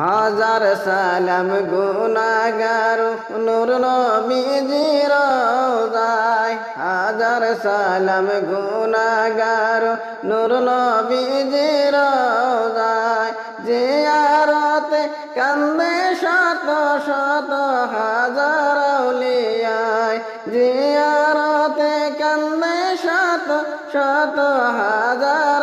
হাজার সালাম গুনাগার নূর নবীজির রোজায়। হাজার সালাম গুনাগার নূর নবীজির রোজায়। জিয়ারতে কান্দে শত শত হাজার আউলিয়ায় জিয়ারতে কান্দে শত শত হাজার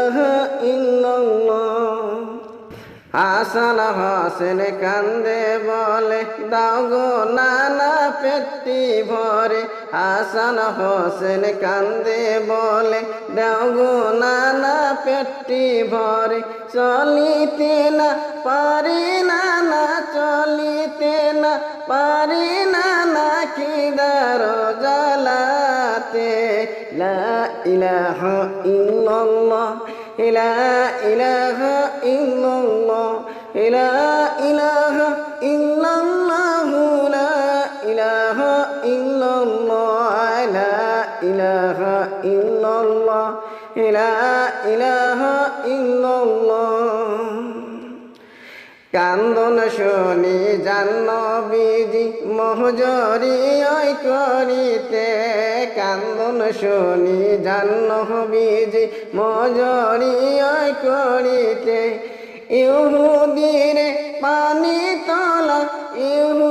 হাসান হাসেন কান্দে বলে, দাও গো নানা পেটি ভরে। হাসান হোসেন কান্দে বলে, দাও গো নানা পেটি ভরে। চলিতে না পারি না না চলিতে না পারি না না কিদার জালাতে লা ইলাহা ইল্লাল্লাহ, লা ইলাহা ইল্লাল্লাহ, লা ইলাহা ইল্লাল্লাহ। কান্দন শুনি জান্নবীজি মোহজরিয়াই করিতে। কান্দন শুনি জান্নবীজি ওই করিতে। ইহুদিরে পানি তলা, ইহু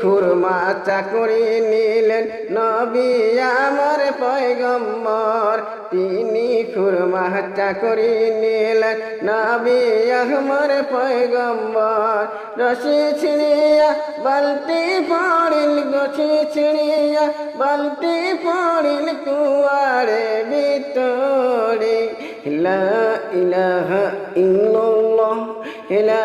খুরমা চাকরি নিলেন নবী আমার পয়গম্বর। তিনি খুরমা চাকরি নিলেন নবী আমার পয়গম্বর। রসি ছিড়িয়া বালতি পড়িল, গছি ছিড়িয়া বালতি পড়িল কুয়ারে ভিতরে। লা ইলাহা ইল্লাল্লাহ, লা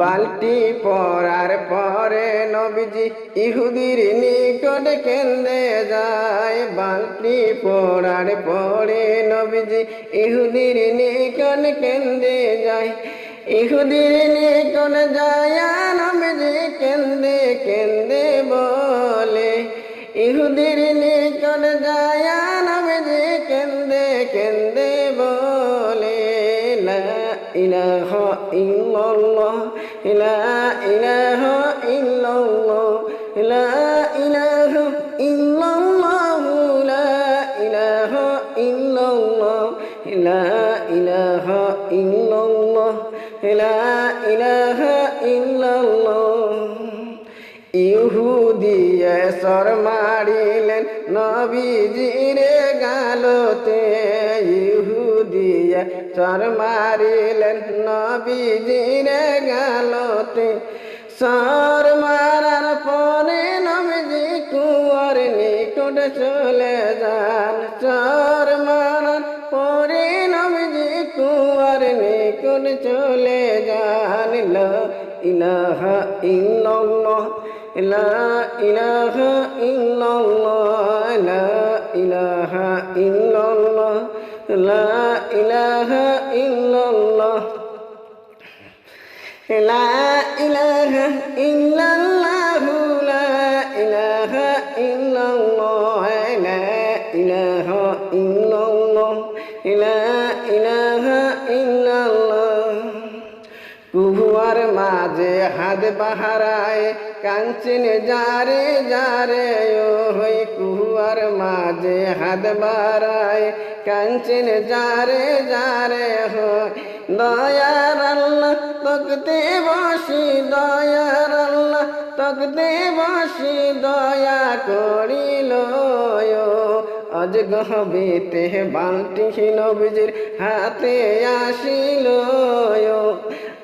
বালটি পরার পরে নবীজি ইহুদির নিকট কেন্দ্রে যায়। বালটি পরার পরে নবীজি ইহুদির নিকট কেন্দ্রে যায়। ইহুদির নিকট যায় নবীজি কেন্দ্রে কেন্দ্রে বলে। ইহুদির নিকট যায় নবীজি কেন্দ্রে কেন্দ্রে বলে ইলাহা ইল্লাল্লাহ لا إله إلا الله لا إله إلا الله لا إله إلا الله لا إله إلا الله لا إله إلا الله ইহুদিয়ে সর মারিলেন নবীজিরে গালতে ইহুদিয়ে সর মারিলেন নবীজিরে গালতে। সর মারার পরে নবীজি কুয়ার নিকট চলে যান। সর মারার পরে নবীজি কুয়ার নিকট চলে যান। লা ইলাহা ইল্লাল্লাহ, লা ইলাহা ইল্লাল্লাহ, লা ইলাহা ইল্লাল্লাহ। لا إله إلا الله لا إله إلا الله لا إله إلا الله لا إله إلا الله لا إله إلا الله কুহুয়ার মাঝে হাত বাহারায় কাঞ্চন যারে যারে ও হই কুহুয়ার মাঝে হাত বাহারায় কাঞ্চন যারে যারে হয় দয়ার আল্লাহ তকতে বসি, দয়ার আল্লাহ তকতে বসি, দয়া করিল আজ গহবেতে বালটি নবজির হাতে আসিল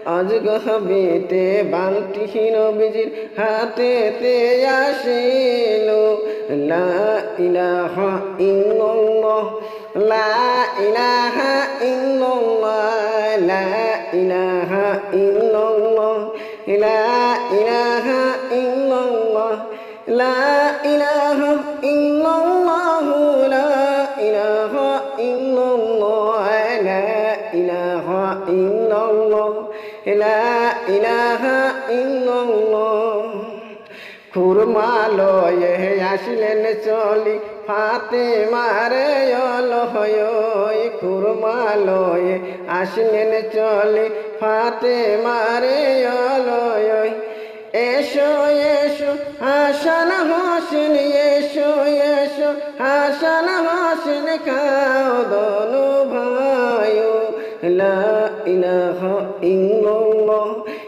আজ গহবেতে বালটি নবজির হাতে তে আসিল, লা ইলাহা ইল্লাল্লাহ, লা ইলাহা ইল্লাল্লাহ, লা ইলাহা ইল্লাল্লাহ, লা লা লা ইলাহা আসলেন চলি ফাতে মারে অলহয় খুরমালয়ে আসলেন চলি ফাতে মারে অলয় এসো এসো, হাসান হোসেন, এসো এসো, হাসান হোসেন, খাও দনু ভাই লা ইলাহা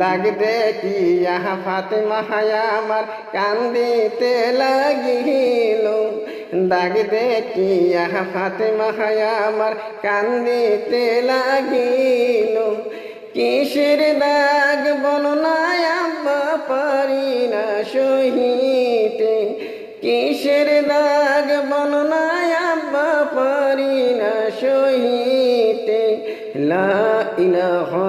দাগ দেখিয়া ফাতেমা আমার, কান্দিতে লাগিল দাগ দেখিয়া ফাতেমা আমার, কান্দিতে লাগিল কিসের দাগ বলনায় আব্বা পারি না সহিতে। কিসের দাগ বলনায় আব্বা পারি না সহিতে। লা ইলাহা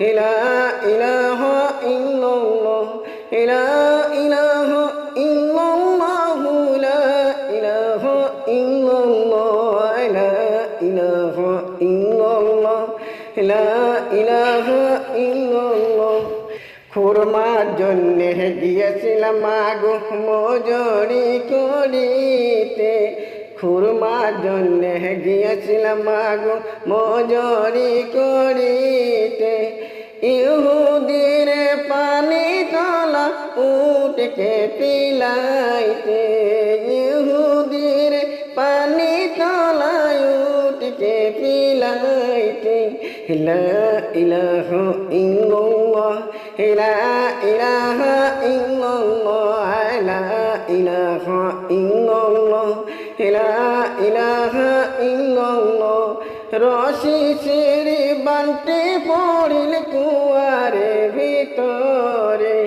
لا إله إلا الله لا إله إلا الله لا إله إلا الله لا إله إلا الله لا إله إلا الله খুরমার জন্যে দিয়েছিলাম আগো মজুরি করিতে খুরমার জন্যে গিয়েছিলাম আগো মজুরি করিতে। ইহুদির পানি তোলা উঠকে পিলাইতে। ইহুদির পানি তোলা উঠকে পিলাইতে। লা ইলাহা রশি সিঁড়ি বান্টি পড়িল কুয়ারে ভিতরে।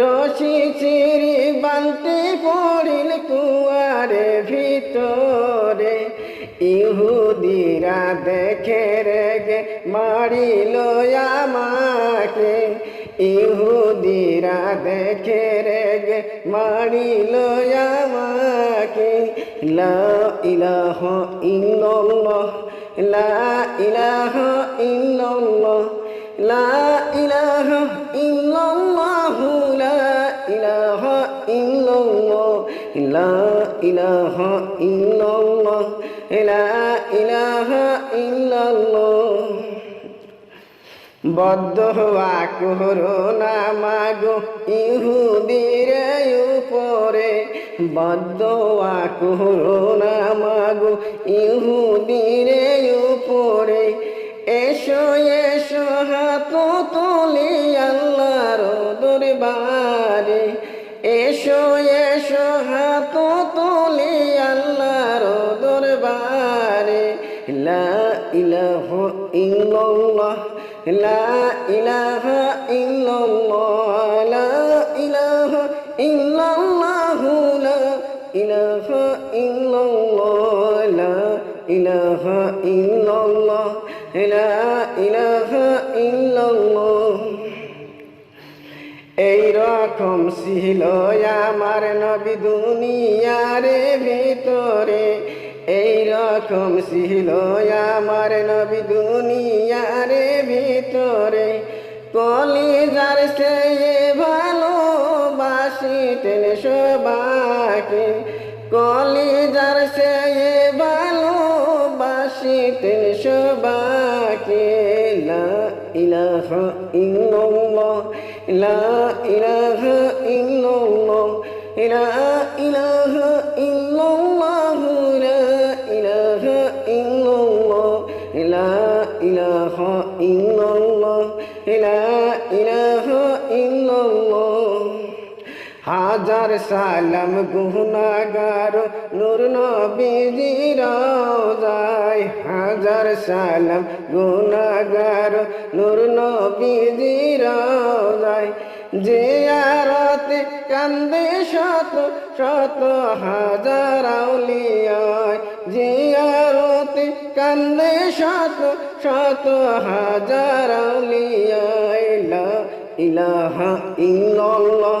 রশি সিঁড়ি বান্টি পড়িল কুয়ারে ভিতরে। ইহুদিরা দেখে রেগে মারিল আমাকে। ইহুদিরা দেখে রেগে মারিল আমাকে। লা ইলাহা ইল্লাল্লাহ لا إله إلا الله لا إله إلا الله لا إله إلا الله لا إله إلا الله لا إله إلا الله বদহা করো না মাগো ইহুদির উপরে বদ্ধ হওয়া করো না মাগো। ইহুদির উপরে এসো এসো, হাত তুলি আল্লাহর দরবারে। এসো এসো, হাত তুলি আল্লাহর দরবারে। লা ইলাহা ইল্লাল্লাহ, লা ইলাহা ইল্লাল্লাহ। রকম ছিল আমার নবী দুনিয়ারে ভিতরে। এই রকম ছিল আমার নবী দুনিয়ারে ভিতরে। কলিজার সে ভালো বাসিতেন সবাকে কলিজার সে ভালো বাসিতেন সবাকে লা ইলাহা ইল্লাল্লাহ। لا إله إلا الله لا হাজার সালাম গুহনাগার নূর নবীজি রাজায়। হাজার সালাম গুনাগার নূর নবীজি রাজায়। যে আরতে কান্দে শত শত হাজার যে আরতে কান্দে শত শত হাজার ইলাহা ইল্লাল্লাহ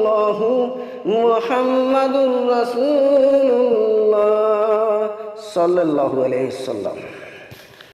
মোহাম্মদুর রসুল্লাহ সাল্লাহ আলহিসাল্লাম